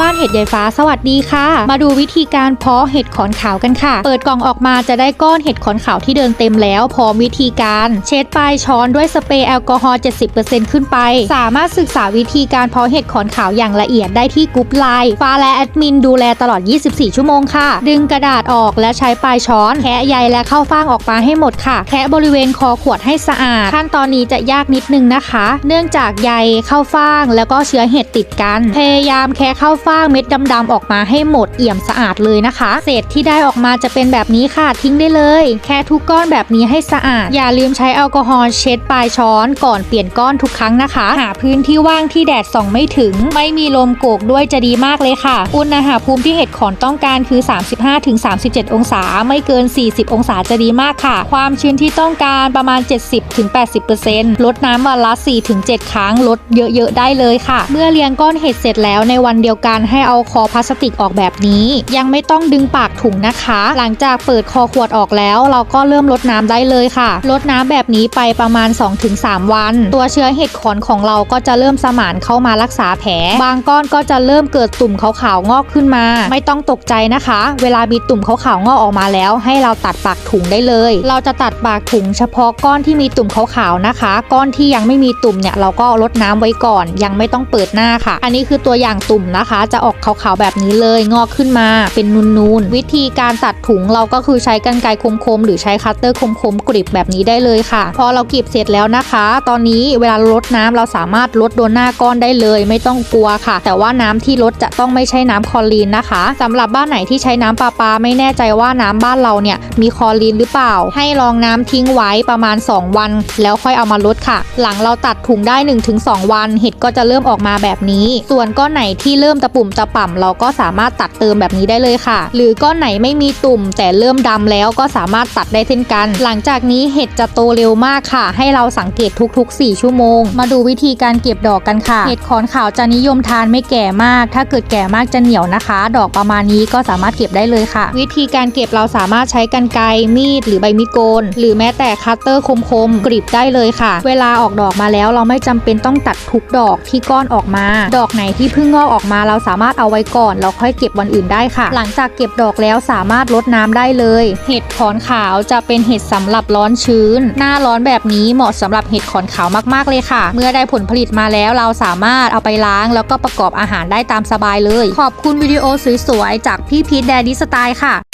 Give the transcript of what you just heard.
บ้านเห็ดใหญ่ฟ้าสวัสดีค่ะ มาดูวิธีการเพาะเห็ดขอนขาวกันค่ะ เปิดกล่องออกมาจะได้ก้อนเห็ดขอนขาวที่เดินเต็มแล้วพร้อมวิธีการ เช็ดปลายช้อนด้วยสเปรย์แอลกอฮอล์70%ขึ้นไป สามารถศึกษาวิธีการเพาะเห็ดขอนขาวอย่างละเอียดได้ที่กรุ๊ปไลน์ฟ้าและแอดมินดูแลตลอด 24 ชั่วโมงค่ะ ดึงกระดาษออกและใช้ปลายช้อน แคะใยและเข้าฟางออกมาให้หมดค่ะ แคะบริเวณคอขวดให้สะอาด ขั้นตอนนี้จะยากนิดนึงนะคะ เนื่องจากใยเข้าฟางแล้วก็เชื้อเห็ดติดกัน พยายามแคะเข้าฟางเม็ดดำๆออกมาให้หมดเอี่ยมสะอาดเลยนะคะ เศษที่ได้ออกมาจะเป็นแบบนี้ค่ะทิ้งได้เลย แค่ทุกก้อนแบบนี้ให้สะอาด อย่าลืมใช้แอลกอฮอล์เช็ดปลายช้อนก่อนเปลี่ยนก้อนทุกครั้งนะคะ หาพื้นที่ว่างที่แดดส่องไม่ถึง ไม่มีลมโกกด้วยจะดีมากเลยค่ะ อุณหภูมิที่เห็ดขอนต้องการคือ 35-37 องศา ไม่เกิน 40 องศาจะดีมากค่ะ ความชื้นที่ต้องการประมาณ 70-80%ลดน้ำวันละ 4-7 ครั้งลดเยอะๆได้เลยค่ะ เมื่อเรียงก้อนเห็ดเสร็จแล้วในวันเดียวกันให้เอาคอพลาสติกออกแบบนี้ ยังไม่ต้องดึงปากถุงนะคะ หลังจากเปิดคอขวดออกแล้ว เราก็เริ่มลดน้ำได้เลยค่ะลดน้ำแบบนี้ไปประมาณ 2-3 วัน ตัวเชื้อเห็ดขอนของเราก็จะเริ่มสมานเข้ามารักษาแผล บางก้อนก็จะเริ่มเกิดตุ่มขาวๆงอกขึ้นมา ไม่ต้องตกใจนะคะ เวลามีตุ่มขาวๆงอกออกมาแล้ว ให้เราตัดปากถุงได้เลย เราจะตัดปากถุงเฉพาะก้อนที่มีตุ่มขาวๆนะคะ ก้อนที่ยังไม่มีตุ่มเนี่ยเราก็ลดน้ำไว้ก่อน ยังไม่ต้องเปิดหน้าค่ะ อันนี้คือตัวอย่างตุ่มนะคะจะออกขาวๆแบบนี้เลยงอกขึ้นมาเป็นนูนๆ วิธีการตัดถุงเราก็คือใช้กรรไกรคมๆ หรือใช้คัตเตอร์คมๆกริบแบบนี้ได้เลยค่ะ พอเรากรีบเสร็จแล้วนะคะ ตอนนี้เวลาลดน้ำเราสามารถลดโดนหน้าก้อนได้เลย ไม่ต้องกลัวค่ะ แต่ว่าน้ำที่ลดจะต้องไม่ใช่น้ำคลอรีนนะคะสำหรับบ้านไหนที่ใช้น้ำประปาไม่แน่ใจว่าน้ำบ้านเราเนี่ยมีคลอรีนหรือเปล่า ให้ลองน้ำทิ้งไว้ประมาณ 2 วัน แล้วค่อยเอามาลดค่ะ หลังเราตัดถุงได้ 1-2 วันเห็ดก็จะเริ่มออกมาแบบนี้ ส่วนก้อนไหนที่เริ่มตะปุุ่่มตะป่ำเราก็สามารถตัดเติมแบบนี้ได้เลยค่ะ หรือก้อนไหนไม่มีตุ่ม แต่เริ่มดำแล้วก็สามารถตัดได้เช่นกัน หลังจากนี้เห็ดจะโตเร็วมากค่ะ ให้เราสังเกตทุก ๆ 4 ชั่วโมง มาดูวิธีการเก็บดอกกันค่ะ เห็ดขอนขาวจะนิยมทานไม่แก่มาก ถ้าเกิดแก่มากจะเหนียวนะคะ ดอกประมาณนี้ก็สามารถเก็บได้เลยค่ะ วิธีการเก็บเราสามารถใช้กรรไกรมีด หรือใบมิโกน หรือแม้แต่คัตเตอร์คมๆกรีบได้เลยค่ะ เวลาออกดอกมาแล้วเราไม่จำเป็นต้องตัดทุกดอกที่ก้อนออกมา ดอกไหนที่เพิ่งงอกออกมาเราสามารถเอาไว้ก่อนแล้วค่อยเก็บวันอื่นได้ค่ะ หลังจากเก็บดอกแล้วสามารถลดน้ำได้เลย เห็ดขอนขาวจะเป็นเห็ดสำหรับร้อนชื้น หน้าร้อนแบบนี้เหมาะสำหรับเห็ดขอนขาวมากๆเลยค่ะ เมื่อได้ผลผลิตมาแล้วเราสามารถเอาไปล้าง แล้วก็ประกอบอาหารได้ตามสบายเลย ขอบคุณวิดีโอสวยๆจากพี่พีทแดดี้สไตล์ค่ะ